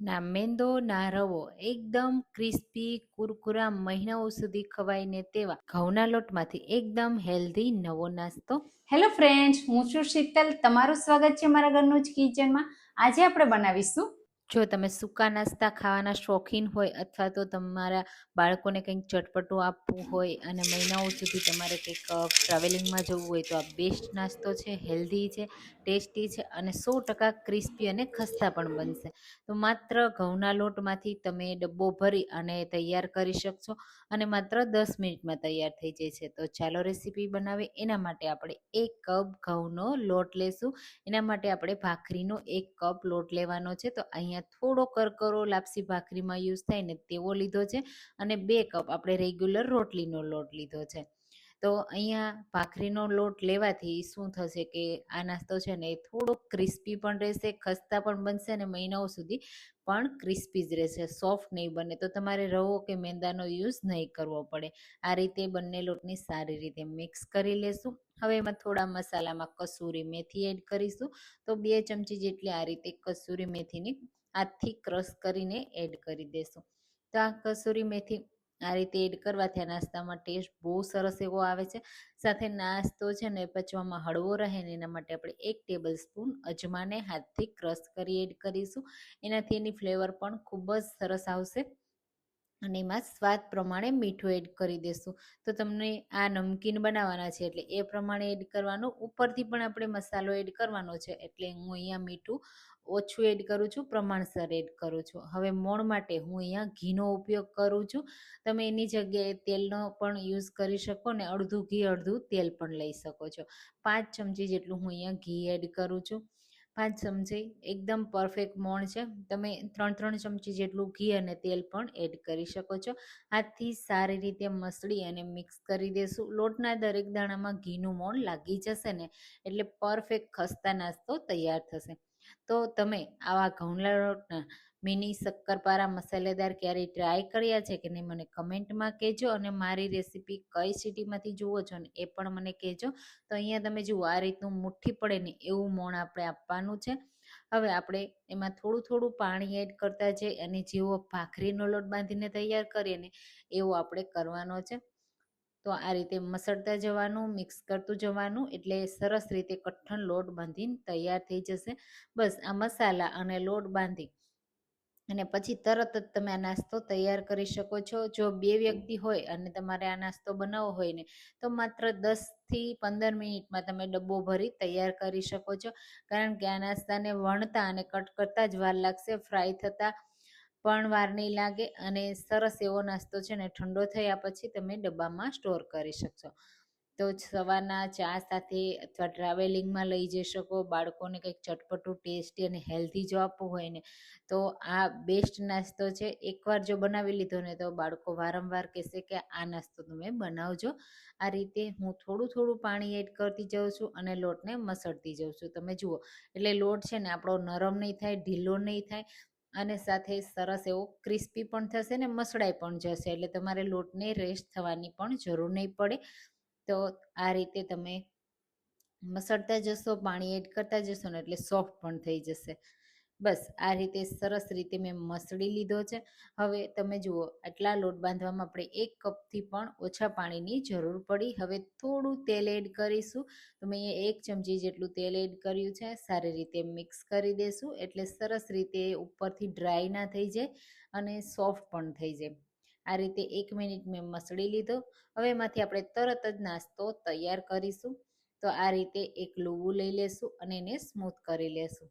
ના મેંદો, ના રવો, એકદમ ક્રિસ્પી કુરકુરા મહિનાઓ સુધી ખવાઈને તેવા ઘઉંના લોટમાંથી એકદમ હેલ્ધી નવો નાસ્તો. હેલો ફ્રેન્ડ્સ હું છું શીતલ. તમારું સ્વાગત છે મારા ઘરનું જ કિચનમાં આજે આપણે બનાવીશું જો તમે સૂકા નાસ્તા ખાવાના શોખીન હોય અથવા તો તમારા બાળકોને કંઈક ચટપટું આપવું હોય અને મહિનાઓ સુધી તમારે કંઈક ટ્રાવેલિંગમાં જવું હોય તો આ બેસ્ટ નાસ્તો છે હેલ્ધી છે ટેસ્ટી છે અને સો ટકા ક્રિસ્પી અને ખસ્તા પણ બનશે. તો માત્ર ઘઉંના લોટમાંથી તમે ડબ્બો ભરી અને તૈયાર કરી શકશો અને માત્ર દસ મિનિટમાં તૈયાર થઈ જાય છે. તો ચાલો રેસીપી બનાવીએ. એના માટે આપણે એક કપ ઘઉંનો લોટ લેશું. એના માટે આપણે ભાખરીનો એક કપ લોટ લેવાનો છે. તો અહીંયા થોડો કરકરો, લાપસી ભાખરીમાં યુઝ થાય ને તેવો લીધો છે અને બે કપ આપણે રેગ્યુલર રોટલીનો લોટ લીધો છે. તો અહીંયા ભાખરીનો લોટ લેવાથી શું થશે કે આ નાસ્તો છે ને એ થોડો ક્રિસ્પી પણ રહેશે, ખસ્તા પણ બનશે અને મહિનાઓ સુધી પણ ક્રિસ્પી જ રહેશે સોફ્ટ નહીં બને. તો તમારે રવો કે મેંદાનો યુઝ નહીં કરવો પડે. આ રીતે બંને લોટની સારી રીતે મિક્સ કરી લેશું. હવે એમાં થોડા મસાલામાં કસૂરી મેથી એડ કરીશું. તો બે ચમચી જેટલી આ રીતે કસૂરી મેથીની હાથથી ક્રશ કરીને એડ કરી દેશું. તો આ કસૂરી મેથી આ રીતે એડ કરવાથી આ નાસ્તામાં ટેસ્ટ બહુ સરસ એવો આવે છે. સાથે નાસ્તો છે ને પચવામાં હળવો રહે ને એના માટે આપણે એક ટેબલ સ્પૂન અજમાને હાથથી ક્રશ કરી એડ કરીશું. એનાથી એની ફ્લેવર પણ ખૂબ જ સરસ આવશે. અને એમાં સ્વાદ પ્રમાણે મીઠું એડ કરી દેશું. તો તમને આ નમકીન બનાવવાના છે એટલે એ પ્રમાણે એડ કરવાનું. ઉપરથી પણ આપણે મસાલો એડ કરવાનો છે એટલે હું અહીંયા મીઠું ઓછું એડ કરું છું, પ્રમાણસર એડ કરું છું. હવે મોણ માટે હું અહીંયા ઘીનો ઉપયોગ કરું છું. તમે એની જગ્યાએ તેલનો પણ યુઝ કરી શકો ને અડધું ઘી અડધું તેલ પણ લઈ શકો છો. પાંચ ચમચી જેટલું હું અહીંયા ઘી એડ કરું છું. પાંચ ચમચી એકદમ પરફેક્ટ મોણ છે. તમે ત્રણ ત્રણ ચમચી જેટલું ઘી અને તેલ પણ એડ કરી શકો છો. હાથથી સારી રીતે મસળી અને મિક્સ કરી દેશું. લોટના દરેક દાણામાં ઘીનું મોણ લાગી જશે ને એટલે પરફેક્ટ ખસ્તા નાસ્તો તૈયાર થશે. તો તમે આવા ઘઉંના લોટના મિની શક્કરપારા મસાલેદાર ક્યારેય ટ્રાય કર્યા છે કે નહીં મને કમેન્ટમાં કહેજો અને મારી રેસીપી કઈ સિટીમાંથી જુઓ છો ને એ પણ મને કહેજો. તો અહીંયા તમે જુઓ, આ રીતનું મુઠ્ઠી પડે ને એવું મોણ આપણે આપવાનું છે. હવે આપણે એમાં થોડું થોડું પાણી એડ કરતા જઈએ અને જેવો ભાખરીનો લોટ બાંધીને તૈયાર કરીએ ને એવો આપણે કરવાનો છે. તો આ રીતે મસળતા જવાનું મિક્સ કરતું જવાનું, એટલે સરસ રીતે કઠણ લોટ બાંધીને તૈયાર થઈ જશે. બસ આ મસાલા અને લોટ બાંધી અને પછી તરત જ તમે આ નાસ્તો તૈયાર કરી શકો છો. જો બે વ્યક્તિ હોય અને તમારે આ નાસ્તો બનાવવો હોય ને, તો માત્ર દસથી પંદર મિનિટમાં તમે ડબ્બો ભરી તૈયાર કરી શકો છો. કારણ કે આ નાસ્તાને વણતા અને કટ કરતા જ વાર લાગશે. ફ્રાય થતાં પણ વાર નહીં લાગે અને સરસ એવો નાસ્તો છે ને ઠંડો થયા પછી તમે ડબ્બામાં સ્ટોર કરી શકશો. તો સવારના ચા સાથે અથવા ટ્રાવેલિંગમાં લઈ જઈ શકો, બાળકોને કંઈક ચટપટું, ટેસ્ટી અને હેલ્ધી જો આપવું હોય ને, તો આ બેસ્ટ નાસ્તો છે. એકવાર જો બનાવી લીધો ને તો બાળકો વારંવાર કહેશે કે આ નાસ્તો તમે બનાવજો. આ રીતે હું થોડું થોડું પાણી એડ કરતી જાઉં છું અને લોટને મસળતી જાઉં છું. તમે જુઓ, એટલે લોટ છે ને આપણો નરમ નહીં થાય, ઢીલો નહીં થાય અને સાથે સરસ એવો ક્રિસ્પી પણ થશે ને મસળાઈ પણ જશે. એટલે તમારે લોટને રેસ્ટ થવાની પણ જરૂર નહીં પડે. તો આ રીતે તમે મસળતા જશો, પાણી એડ કરતા જશો ને એટલે સોફ્ટ પણ થઈ જશે. બસ, આ રીતે સરસ રીતે મેં મસળી લીધો છે. હવે તમે જુઓ, આટલા લોટ બાંધવામાં આપણે એક કપથી પણ ઓછા પાણીની જરૂર પડી. હવે થોડું તેલ એડ કરીશું. તો મેં એક ચમચી જેટલું તેલ એડ કર્યું છે. સારી રીતે મિક્સ કરી દેશું. એટલે સરસ રીતે ઉપરથી ડ્રાય ના થઈ જાય અને સોફ્ટ પણ થઈ જાય. આ રીતે એક મિનિટ મેં મસળી લીધો. હવે એમાંથી આપણે તરત જ નાસ્તો તૈયાર કરીશું. તો આ રીતે એક લુવું લઈ લેશું અને એને સ્મૂથ કરી લેશું.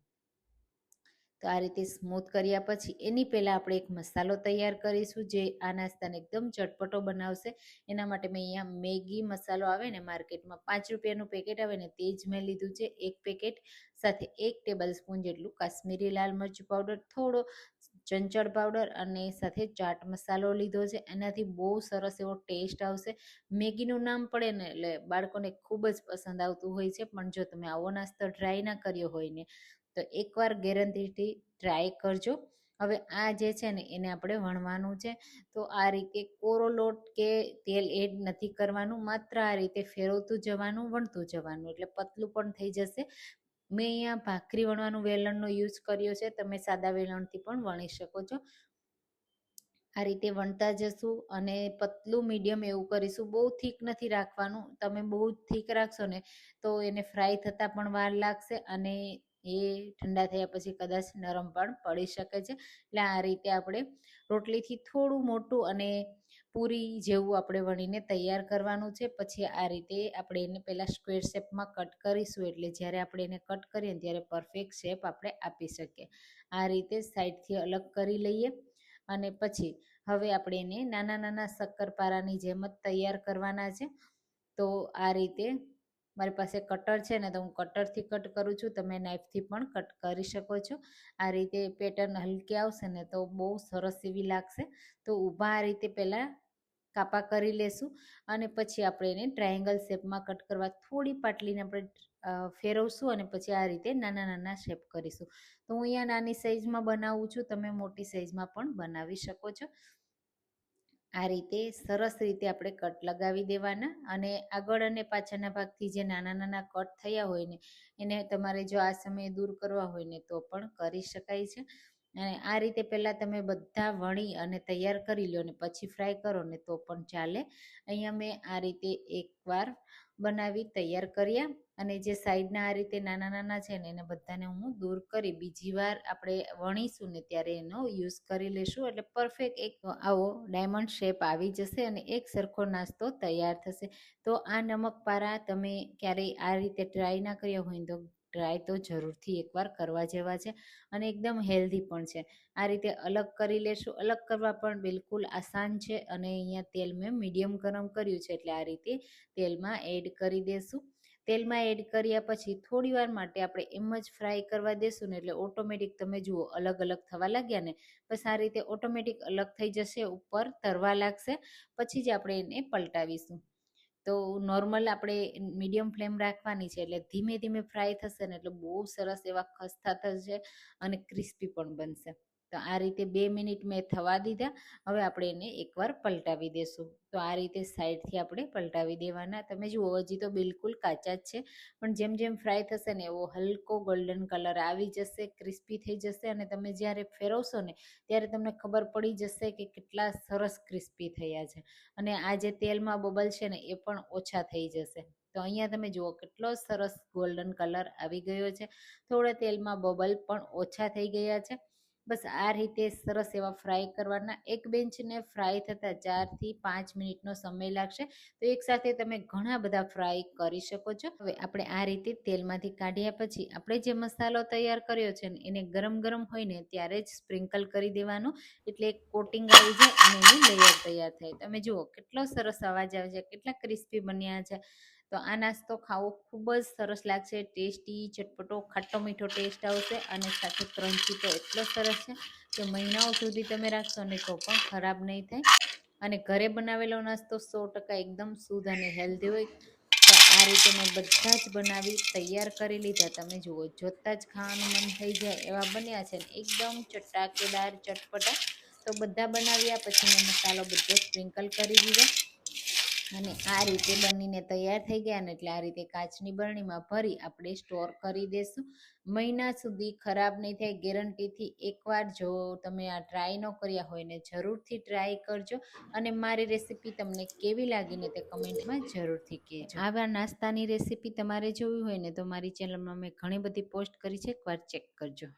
તો આ રીતે સ્મૂથ કર્યા પછી એની પહેલાં આપણે એક મસાલો તૈયાર કરીશું જે આ નાસ્તાને એકદમ ચટપટો બનાવશે. એના માટે મેં અહીંયા મેગી મસાલો આવે ને માર્કેટમાં પાંચ રૂપિયાનું પેકેટ આવે ને તે જ મેં લીધું છે એક પેકેટ સાથે એક ટેબલ સ્પૂન જેટલું કાશ્મીરી લાલ મરચું પાવડર થોડો ચંચળ પાવડર અને સાથે ચાટ મસાલો લીધો છે. એનાથી બહુ સરસ એવો ટેસ્ટ આવશે. મેગીનું નામ પડે ને એટલે બાળકોને ખૂબ જ પસંદ આવતું હોય છે. પણ જો તમે આવો નાસ્તો ટ્રાય ના કર્યો હોય ને તો એકવાર ગેરંટીથી ટ્રાય કરજો. હવે આ જે છે ને, એને આપણે વણવાનું છે. તો આ રીતે કોરો લોટ કે તેલ એડ નથી કરવાનું, માત્ર આ રીતે ફેરવતું જવાનું, વણતું જવાનું. એટલે પતલું પણ થઈ જશે. મેં અહીંયા ભાખરી વણવાનું વેલણનો યુઝ કર્યો છે. તમે સાદા વેલણથી પણ વણી શકો છો. આ રીતે વણતા જશું અને પતલું મીડિયમ એવું કરીશું. બહુ થીક નથી રાખવાનું. તમે બહુ થીક રાખશો ને, તો એને ફ્રાય થતાં પણ વાર લાગશે અને એ ઠંડા થયા પછી કદાચ નરમ પણ પડી શકે છે. એટલે આ રીતે આપણે રોટલીથી થોડું મોટું અને પૂરી જેવું આપણે વણીને તૈયાર કરવાનું છે. પછી આ રીતે આપણે એને પહેલાં સ્ક્વેર શેપમાં કટ કરીશું. એટલે જ્યારે આપણે એને કટ કરીએ ત્યારે પરફેક્ટ શેપ આપણે આપી શકીએ. આ રીતે સાઈડથી અલગ કરી લઈએ અને પછી હવે આપણે એને નાના નાના શક્કરપારાની જેમ જ તૈયાર કરવાના છે. તો આ રીતે મારી પાસે કટર છે ને તો હું કટરથી કટ કરું છું. તમે નાઇફથી પણ કટ કરી શકો છો. આ રીતે પેટર્ન હલકી આવશે ને તો બહુ સરસ એવી લાગશે. તો ઊભા આ રીતે પહેલાં કાપા કરી લેશું અને પછી આપણે એને ટ્રાયેંગલ શેપમાં કટ કરવા થોડી પાટલીને આપણે ફેરવશું અને પછી આ રીતે નાના નાના શેપ કરીશું. તો હું અહીંયા નાની સાઇઝમાં બનાવું છું. તમે મોટી સાઇઝમાં પણ બનાવી શકો છો. આ રીતે સરસ રીતે આપણે કટ લગાવી દેવાના અને આગળ અને પાછળના ભાગથી જે નાના નાના કટ થયા હોય ને, એને તમારે જો આ સમયે દૂર કરવા હોય ને, તો પણ કરી શકાય છે. અને આ રીતે પહેલાં તમે બધા વણી અને તૈયાર કરી લો ને, પછી ફ્રાય કરો ને, તો પણ ચાલે. અહીંયા મેં આ રીતે એકવાર બનાવી તૈયાર કર્યા. અને જે સાઈડના આ રીતે નાના નાના છે ને એને બધાને હું દૂર કરી બીજી વાર આપણે વણીશું ને ત્યારે એનો યુઝ કરી લેશું. એટલે પરફેક્ટ એક આવો ડાયમંડ શેપ આવી જશે અને એક સરખો નાસ્તો તૈયાર થશે. તો આ નમક પારા તમે ક્યારેય આ રીતે ટ્રાય ના કર્યા હોય તો ટ્રાય તો જરૂરથી એકવાર કરવા જેવા છે અને એકદમ હેલ્ધી પણ છે. આ રીતે અલગ કરી લેશું. અલગ કરવા પણ બિલકુલ આસાન છે અને અહીંયા તેલ મેં મીડિયમ ગરમ કર્યું છે એટલે આ રીતે તેલમાં એડ કરી દેશું. તેલમાં એડ કર્યા પછી થોડી વાર માટે આપણે એમ જ ફ્રાય કરવા દેશું ને એટલે ઓટોમેટિક તમે જુઓ અલગ અલગ થવા લાગ્યા ને, બસ આ રીતે ઓટોમેટિક અલગ થઈ જશે, ઉપર તરવા લાગશે, પછી જ આપણે એને પલટાવીશું. તો નોર્મલ આપણે મીડિયમ ફ્લેમ રાખવાની છે એટલે ધીમે ધીમે ફ્રાય થશે ને એટલે બહુ સરસ એવા ખસ્તા થશે અને ક્રિસ્પી પણ બનશે. તો આ રીતે બે મિનિટ મેં થવા દીધા. હવે આપણે એને એકવાર પલટાવી દેશું. તો આ રીતે સાઈડથી આપણે પલટાવી દેવાના. તમે જુઓ, હજી તો બિલકુલ કાચા જ છે. પણ જેમ જેમ ફ્રાય થશે ને એવો હલકો ગોલ્ડન કલર આવી જશે ક્રિસ્પી થઈ જશે અને તમે જ્યારે ફેરવશો ને, ત્યારે તમને ખબર પડી જશે કે કેટલા સરસ ક્રિસ્પી થયા છે. અને આ જે તેલમાં બબલ છે ને, એ પણ ઓછા થઈ જશે. તો અહીંયા તમે જુઓ, કેટલો સરસ ગોલ્ડન કલર આવી ગયો છે. થોડા તેલમાં બબલ પણ ઓછા થઈ ગયા છે. બસ આ રીતે સરસ એવા ફ્રાય કરવાના. એક બેન્ચને ફ્રાય થતાં ચારથી પાંચ મિનિટનો સમય લાગશે. તો એકસાથે તમે ઘણા બધા ફ્રાય કરી શકો છો. હવે આપણે આ રીતે તેલમાંથી કાઢ્યા પછી આપણે જે મસાલો તૈયાર કર્યો છે ને એને ગરમ ગરમ હોય ને ત્યારે જ સ્પ્રિંકલ કરી દેવાનું. એટલે કોટિંગ આવી જાય અને એની લેયર તૈયાર થાય. તમે જુઓ કેટલો સરસ અવાજ આવે છે, કેટલા ક્રિસ્પી બન્યા છે. તો આ નાસ્તો ખાવો ખૂબ જ સરસ લાગશે. ટેસ્ટી, ચટપટો, ખાટો મીઠો ટેસ્ટ આવશે અને સાથે ક્રન્ચી તો એટલો સરસ છે કે મહિનાઓ સુધી તમે રાખશો ને તો પણ ખરાબ નહીં થાય. અને ઘરે બનાવેલો નાસ્તો સો ટકા એકદમ શુદ્ધ અને હેલ્ધી હોય. આ રીતે મેં બધા જ બનાવી તૈયાર કરી લીધા. તમે જુઓ, જોતાં જ ખાવાનું મન થઈ જાય એવા બન્યા છે એકદમ ચટાકેદાર, ચટપટા. તો બધા બનાવ્યા, પછી મેં મસાલો બધો સ્પ્રિંકલ કરી દીધો. અને આ રીતે બનીને તૈયાર થઈ ગયા ને એટલે આ રીતે કાચની બરણીમાં ભરી આપણે સ્ટોર કરી દેશું. મહિના સુધી ખરાબ નહીં થાય, ગેરંટીથી એકવાર જો તમે આ ટ્રાય ન કર્યા હોય ને જરૂરથી ટ્રાય કરજો. અને મારી રેસીપી તમને કેવી લાગીને તે કમેન્ટમાં જરૂરથી કહેજો. આવા નાસ્તાની રેસીપી તમારે જોવી હોય ને તો મારી ચેનલમાં મેં ઘણી બધી પોસ્ટ કરી છે, એકવાર ચેક કરજો.